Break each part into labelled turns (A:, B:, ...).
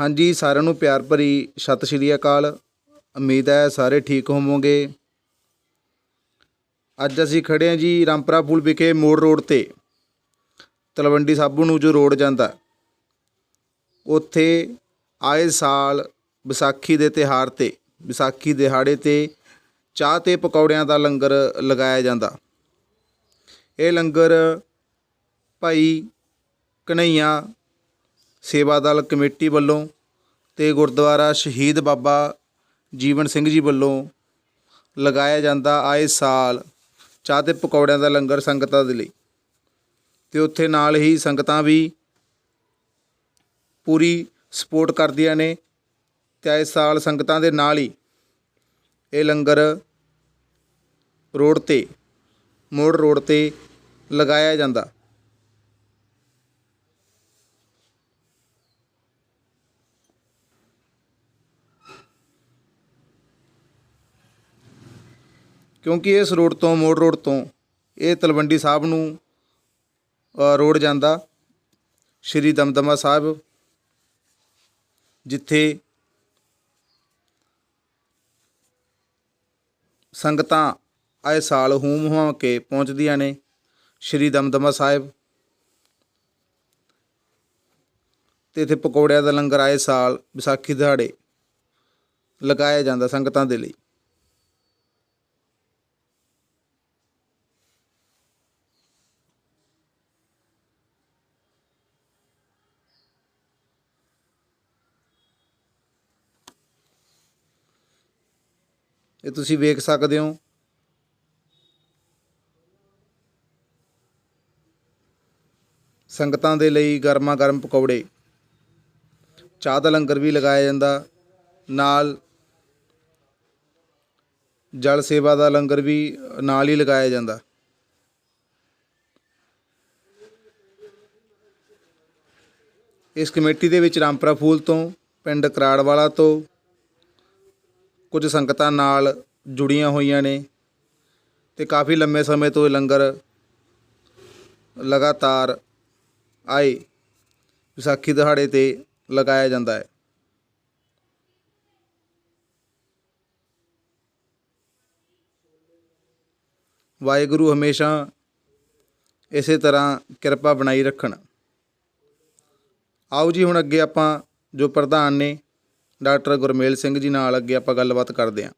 A: ਹਾਂਜੀ, ਸਾਰਿਆਂ ਨੂੰ ਪਿਆਰ ਭਰੀ ਸਤਿ ਸ਼੍ਰੀ ਅਕਾਲ। ਉਮੀਦ ਹੈ ਸਾਰੇ ਠੀਕ ਹੋਵੋਗੇ। ਅੱਜ ਅਸੀਂ ਖੜੇ ਹਾਂ ਜੀ ਰਾਮਪਰਾ ਪੁਲ ਵਿਖੇ ਮੋੜ ਰੋਡ ਤੇ। ਤਲਵੰਡੀ ਸਾਬੂ ਨੂੰ ਜੋ ਰੋਡ ਜਾਂਦਾ। ਉੱਥੇ ਆਏ ਸਾਲ ਵਿਸਾਖੀ ਦੇ ਤਿਹਾਰ ਤੇ, ਵਿਸਾਖੀ ਦਿਹਾੜੇ ਤੇ ਚਾਹ ਤੇ ਪਕੌੜਿਆਂ ਦਾ ਲੰਗਰ ਲਗਾਇਆ ਜਾਂਦਾ। ਇਹ ਲੰਗਰ ਭਾਈ ਕਨਈਆ ਸੇਵਾ ਦਲ ਕਮੇਟੀ ਵੱਲੋਂ ਅਤੇ ਗੁਰਦੁਆਰਾ ਸ਼ਹੀਦ ਬਾਬਾ ਜੀਵਨ ਸਿੰਘ ਜੀ ਵੱਲੋਂ ਲਗਾਇਆ ਜਾਂਦਾ ਆਏ ਸਾਲ ਚਾਹ ਤੇ ਪਕੌੜਿਆਂ ਦਾ ਲੰਗਰ ਸੰਗਤਾਂ ਦੇ ਲਈ। ਤੇ ਉੱਥੇ ਨਾਲ ਹੀ ਸੰਗਤਾਂ ਵੀ ਪੂਰੀ ਸਪੋਰਟ ਕਰਦੀਆਂ ਨੇ ਤੇ ਆਏ ਸਾਲ ਸੰਗਤਾਂ ਦੇ ਨਾਲ ਹੀ ਇਹ ਲੰਗਰ ਰੋਡ ਤੇ, ਮੋੜ ਰੋਡ ਤੇ ਲਗਾਇਆ ਜਾਂਦਾ। ਕਿਉਂਕਿ ਇਸ ਰੋਡ ਤੋਂ, ਮੋੜ ਰੋਡ ਤੋਂ ਇਹ ਤਲਵੰਡੀ ਸਾਹਿਬ ਨੂੰ ਰੋਡ ਜਾਂਦਾ, ਸ਼੍ਰੀ ਦਮਦਮਾ ਸਾਹਿਬ, ਜਿੱਥੇ ਸੰਗਤਾਂ ਆਏ ਸਾਲ ਹੂਮ ਹੁਆ ਕੇ ਪਹੁੰਚਦੀਆਂ ਨੇ, ਸ਼੍ਰੀ ਦਮਦਮਾ ਸਾਹਿਬ। ਤੇ ਇੱਥੇ ਪਕੌੜਿਆਂ ਦਾ ਲੰਗਰ ਆਏ ਸਾਲ, ਵਿਸਾਖੀ ਦਿਹਾੜੇ ਲਗਾਇਆ ਜਾਂਦਾ ਸੰਗਤਾਂ ਦੇ ਲਈ। ਇਹ ਤੁਸੀਂ ਵੇਖ ਸਕਦੇ ਹੋ। ਸੰਗਤਾਂ ਦੇ ਲਈ ਗਰਮਾ ਗਰਮ ਪਕੌੜੇ। ਚਾਹ ਦਾ ਲੰਗਰ ਵੀ ਲਗਾਇਆ ਜਾਂਦਾ। ਨਾਲ ਜਲ ਸੇਵਾ ਦਾ ਲੰਗਰ ਵੀ ਨਾਲ ਹੀ ਲਗਾਇਆ ਜਾਂਦਾ। ਇਸ ਕਮੇਟੀ ਦੇ ਵਿੱਚ ਰਾਮਪਰਾ ਫੂਲ ਤੋਂ, ਪਿੰਡ ਕਰਾੜ ਵਾਲਾ ਤੋਂ ਕੁਝ ਸੰਗਤਾਂ ਨਾਲ ਜੁੜੀਆਂ ਹੋਈਆਂ ਨੇ ਅਤੇ ਕਾਫੀ ਲੰਮੇ ਸਮੇਂ ਤੋਂ ਇਹ ਲੰਗਰ ਲਗਾਤਾਰ ਆਏ, ਵਿਸਾਖੀ ਦਿਹਾੜੇ ਤੇ ਲਗਾਇਆ ਜਾਂਦਾ ਹੈ। ਵਾਹਿਗੁਰੂ ਹਮੇਸ਼ਾ ਇਸੇ ਤਰ੍ਹਾਂ ਕਿਰਪਾ ਬਣਾਈ ਰੱਖਣ। ਆਓ ਜੀ ਹੁਣ ਅੱਗੇ ਆਪਾਂ ਜੋ ਪ੍ਰਧਾਨ ਨੇ ਡਾਕਟਰ ਗੁਰਮੇਲ ਸਿੰਘ ਜੀ ਨਾਲ ਅੱਗੇ ਆਪਾਂ ਗੱਲਬਾਤ ਕਰਦੇ ਹਾਂ।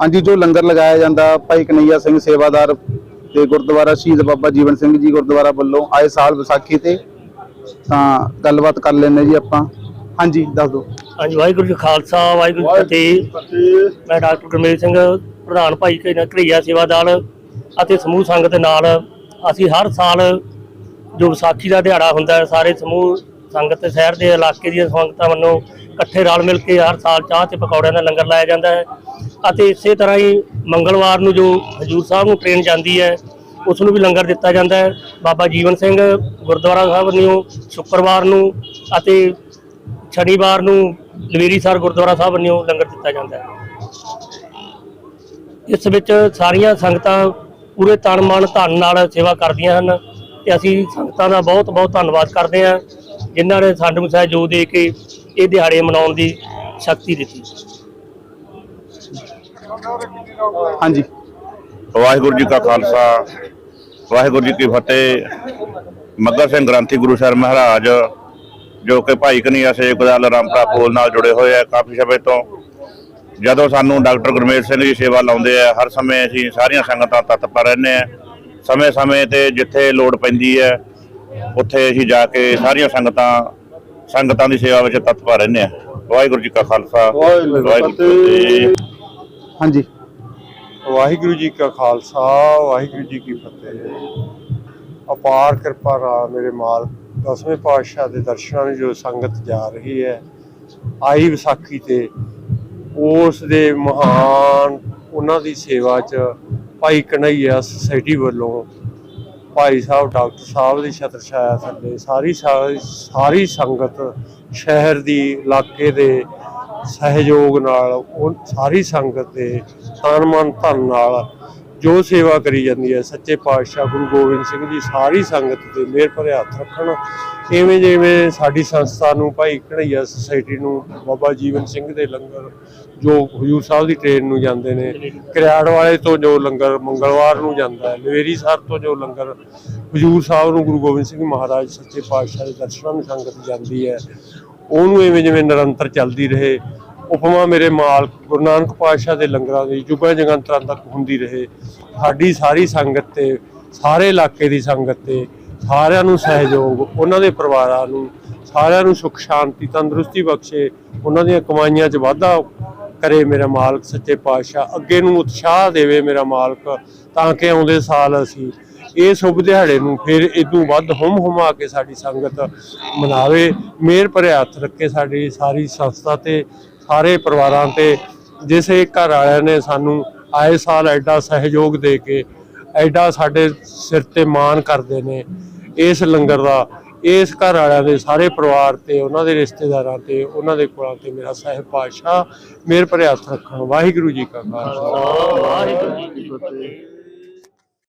A: ਹਾਂਜੀ ਜੋ ਲੰਗਰ ਲਗਾਇਆ ਜਾਂਦਾ ਭਾਈ ਕਨਈਆ ਸਿੰਘ ਸੇਵਾਦਾਰ ਤੇ ਗੁਰਦੁਆਰਾ ਸ਼ਹੀਦ ਬਾਬਾ ਜੀਵਨ ਸਿੰਘ ਜੀ ਗੁਰਦੁਆਰਾ ਵੱਲੋਂ ਆਏ ਸਾਲ ਵਿਸਾਖੀ ਤੇ ਤਾਂ ਗੱਲਬਾਤ ਕਰ ਲੈਂਦੇ ਜੀ ਆਪਾਂ। ਹਾਂਜੀ ਦੱਸ ਦਿਓ।
B: ਹਾਂਜੀ ਵਾਹਿਗੁਰੂ ਜੀ ਖਾਲਸਾ ਵਾਹਿਗੁਰੂ ਜੀ ਫਤਿਹ। ਮੈਂ ਡਾਕਟਰ ਗੁਰਮੇਲ ਸਿੰਘ ਪ੍ਰਧਾਨ ਭਾਈ ਘ- ਘਰਈਆ ਸੇਵਾ ਦਲ ਅਤੇ ਸਮੂਹ ਸੰਗਤ ਦੇ ਨਾਲ। ਅਸੀਂ ਹਰ ਸਾਲ ਜੋ ਵਿਸਾਖੀ ਦਾ ਦਿਹਾੜਾ ਹੁੰਦਾ ਹੈ ਸਾਰੇ ਸਮੂਹ ਸੰਗਤ ਸ਼ਹਿਰ ਦੇ ਇਲਾਕੇ ਦੀਆਂ ਸੰਗਤਾਂ ਵੱਲੋਂ ਇਕੱਠੇ ਰਲ ਮਿਲ ਕੇ ਹਰ ਸਾਲ ਚਾਹ ਤੇ ਪਕੌੜਿਆਂ ਦਾ ਲੰਗਰ ਲਾਇਆ ਜਾਂਦਾ ਹੈ ਅਤੇ ਇਸੇ ਤਰ੍ਹਾਂ ਹੀ ਮੰਗਲਵਾਰ ਨੂੰ ਜੋ ਹਜੂਰ ਸਾਹਿਬ ਨੂੰ ਟ੍ਰੇਨ ਜਾਂਦੀ ਹੈ, ਉਸ ਨੂੰ ਵੀ ਲੰਗਰ ਦਿੱਤਾ ਜਾਂਦਾ ਹੈ। ਬਾਬਾ ਜੀਵਨ ਸਿੰਘ ਗੁਰਦੁਆਰਾ ਸਾਹਿਬ ਨੂੰ, ਸ਼ੁੱਕਰਵਾਰ ਨੂੰ ਅਤੇ ਸ਼ਨੀਵਾਰ ਨੂੰ ਲਵੇਰੀਸਰ ਗੁਰਦੁਆਰਾ ਸਾਹਿਬ ਵੱਲੋਂ ਲੰਗਰ ਦਿੱਤਾ ਜਾਂਦਾ ਹੈ। ਇਸ ਵਿੱਚ ਸਾਰੀਆਂ ਸੰਗਤਾਂ ਪੂਰੇ ਤਨ ਮਨ ਧਨ ਨਾਲ ਸੇਵਾ ਕਰਦੀਆਂ ਹਨ। ਤੇ ਅਸੀਂ ਸੰਗਤਾਂ ਦਾ ਬਹੁਤ ਬਹੁਤ ਧੰਨਵਾਦ ਕਰਦੇ ਹਾਂ ਜਿਨ੍ਹਾਂ ਨੇ ਸਾਨੂੰ ਸਹਿਯੋਗ ਦੇ ਕੇ ਇਹ ਦਿਹਾੜੇ ਮਨਾਉਣ ਦੀ ਸ਼ਕਤੀ ਦਿੱਤੀ।
A: ਹਾਂਜੀ।
C: ਵਾਹਿਗੁਰੂ ਜੀ ਕਾ ਖਾਲਸਾ ਵਾਹਿਗੁਰੂ ਜੀ ਕੀ ਫਤਿਹ। ਮੱਗਰ ਸਿੰਘ ਗ੍ਰੰਥੀ ਗੁਰੂ ਸਾਹਿਬ ਮਹਾਰਾਜ ਜੋ ਕਿ ਭਾਈ ਕਨਈਆ ਸੇਵਕ ਦਲ ਰਾਮਪੁਰਾ ਫੂਲ ਨਾਲ ਜੁੜੇ ਹੋਏ ਆ ਕਾਫੀ ਸਮੇਂ ਤੋਂ। ਜਦੋਂ ਸਾਨੂੰ ਡਾਕਟਰ ਗੁਰਮੇਲ ਸਿੰਘ ਜੀ ਸੇਵਾ ਲਾਉਂਦੇ ਆ ਹਰ ਸਮੇਂ ਅਸੀਂ ਸਾਰੀਆਂ ਸੰਗਤਾਂ ਤਤਪਰ ਰਹਿੰਦੇ ਆ। ਸਮੇਂ-ਸਮੇਂ ਤੇ ਜਿੱਥੇ ਲੋੜ ਪੈਂਦੀ ਹੈ ਉੱਥੇ ਅਸੀਂ ਜਾ ਕੇ ਸਾਰੀਆਂ ਸੰਗਤਾਂ ਸੰਗਤਾਂ ਦੀ ਸੇਵਾ ਵਿੱਚ ਤਤਪਰ ਰਹਿੰਦੇ ਆ ਵਾਹਿਗੁਰੂ ਜੀ ਕਾ ਖਾਲਸਾ
D: ਵਾਹਿਗੁਰੂ ਜੀ ਕੀ
C: ਜੀ
D: ਫਤਿਹ।
A: ਹਾਂਜੀ।
D: ਵਾਹਿਗੁਰੂ ਜੀ ਕਾ ਖਾਲਸਾ ਵਾਹਿਗੁਰੂ ਜੀ ਕੀ ਫਤਿਹ। ਅਪਾਰ ਕਿਰਪਾ ਨਾਲ ਮੇਰੇ ਮਾਲ ਦਸਵੇਂ ਪਾਤਸ਼ਾਹ ਦੇ ਦਰਸ਼ਨਾਂ ਨੂੰ ਜੋ ਸੰਗਤ ਜਾ ਰਹੀ ਹੈ ਆਈ ਵਿਸਾਖੀ ਤੇ ਉਸ ਦੇ ਮਹਾਨ ਉਹਨਾਂ ਦੀ ਸੇਵਾ 'ਚ ਭਾਈ ਕਨਈਆ ਸੁਸਾਇਟੀ ਵੱਲੋਂ ਭਾਈ ਸਾਹਿਬ, ਡਾਕਟਰ ਸਾਹਿਬ ਦੀ ਛਤਰ ਛਾਇਆ ਥੱਲੇ ਸਾਰੀ ਸਾਰੀ ਸੰਗਤ ਸ਼ਹਿਰ ਦੀ, ਇਲਾਕੇ ਦੇ ਸਹਿਯੋਗ ਨਾਲ ਉਹ ਸਾਰੀ ਸੰਗਤ ਦੇ ਤਨ ਮਨ ਧਨ ਨਾਲ ਜੋ ਸੇਵਾ ਕਰੀ ਜਾਂਦੀ ਹੈ, ਸੱਚੇ ਪਾਤਸ਼ਾਹ ਗੁਰੂ ਗੋਬਿੰਦ ਸਿੰਘ ਜੀ, ਸਾਰੀ ਸੰਗਤ ਤੇ ਮਿਹਰ ਭਰੇ ਹੱਥ ਰੱਖਣ। ਇਵੇਂ ਜਿਵੇਂ ਸਾਡੀ ਸੰਸਥਾ ਨੂੰ ਭਾਈ ਕਢਈਆ ਸੁਸਾਇਟੀ ਨੂੰ, ਬਾਬਾ ਜੀਵਨ ਸਿੰਘ ਦੇ ਲੰਗਰ, ਜੋ ਹਜੂਰ ਸਾਹਿਬ ਦੀ ਟ੍ਰੇਨ ਨੂੰ ਜਾਂਦੇ ਨੇ, ਕਰਿਆੜ ਵਾਲੇ ਤੋਂ ਜੋ ਲੰਗਰ ਮੰਗਲਵਾਰ ਨੂੰ ਜਾਂਦਾ ਹੈ ਲਵੇਰੀ ਸਾਹਿਬ ਤੋਂ ਜੋ ਲੰਗਰ, ਹਜੂਰ ਸਾਹਿਬ ਨੂੰ ਗੁਰੂ ਗੋਬਿੰਦ ਸਿੰਘ ਮਹਾਰਾਜ ਸੱਚੇ ਪਾਤਸ਼ਾਹ ਦੇ ਦਰਸ਼ਨਾਂ ਨੂੰ ਸੰਗਤ ਜਾਂਦੀ ਹੈ। ਉਹਨੂੰ ਐਵੇਂ ਜਿਵੇਂ ਨਿਰੰਤਰ ਚੱਲਦੀ ਰਹੇ ਉਪਮਾ ਮੇਰੇ ਮਾਲਕ ਗੁਰੂ ਨਾਨਕ ਪਾਤਸ਼ਾਹ ਦੇ ਲੰਗਰਾਂ ਦੀ ਜੁਗਾਂ ਜਗੰਤਰਾਂ ਤੱਕ ਹੁੰਦੀ ਰਹੇ। ਸਾਡੀ ਸਾਰੀ ਸੰਗਤ ਤੇ, ਸਾਰੇ ਇਲਾਕੇ ਦੀ ਸੰਗਤ ਤੇ, ਸਾਰਿਆਂ ਨੂੰ ਸਹਿਯੋਗ, ਉਹਨਾਂ ਦੇ ਪਰਿਵਾਰਾਂ ਨੂੰ, ਸਾਰਿਆਂ ਨੂੰ ਸੁਖ, ਸ਼ਾਂਤੀ, ਤੰਦਰੁਸਤੀ ਬਖਸ਼ੇ, ਉਹਨਾਂ ਦੀਆਂ ਕਮਾਈਆਂ 'ਚ ਵਾਧਾ ਕਰੇ ਮੇਰਾ ਮਾਲਕ ਸੱਚੇ ਪਾਤਸ਼ਾਹ, ਅੱਗੇ ਨੂੰ ਉਤਸ਼ਾਹ ਦੇਵੇ ਮੇਰਾ ਮਾਲਕ ਤਾਂ ਕਿ ਆਉਂਦੇ ਸਾਲ ਅਸੀਂ ਇਹ ਸ਼ੁਭ ਦਿਹਾੜੇ ਨੂੰ ਫਿਰ ਇਦੋਂ ਵੱਧ ਹੁਮ ਹੁਮਾ ਕੇ ਸਾਡੀ ਸੰਗਤ ਮਨਾਵੇ, ਮਿਹਰ ਭਰੇ ਹੱਥ ਰੱਖੇ ਸਾਡੀ ਸਾਰੀ ਸੰਸਥਾ ਤੇ ਸਾਰੇ ਪਰਿਵਾਰਾਂ ਤੇ ਜਿਸ ਘਰ ਵਾਲਿਆਂ ਨੇ ਸਾਨੂੰ ਆਏ ਸਾਲ ਐਡਾ ਸਹਿਯੋਗ ਦੇ ਕੇ ਐਡਾ ਸਾਡੇ ਸਿਰ ਤੇ ਮਾਣ ਕਰਦੇ ਨੇ ਇਸ ਲੰਗਰ ਦਾ, ਇਸ ਘਰ ਵਾਲਿਆਂ ਦੇ ਸਾਰੇ ਪਰਿਵਾਰ ਤੇ, ਉਹਨਾਂ ਦੇ ਰਿਸ਼ਤੇਦਾਰਾਂ ਤੇ, ਉਹਨਾਂ ਦੇ ਕੋਲਾਂ ਤੇ ਮੇਰਾ ਸਾਹਿਬ ਪਾਤਸ਼ਾਹ ਮਿਹਰ ਭਰੇ ਹੱਥ ਰੱਖਣ। ਵਾਹਿਗੁਰੂ ਜੀ ਕਾ ਖਾਲਸਾ।
B: ਵਾਹਿਗੁਰੂ ਜੀ ਕੀ ਫਤਿਹ।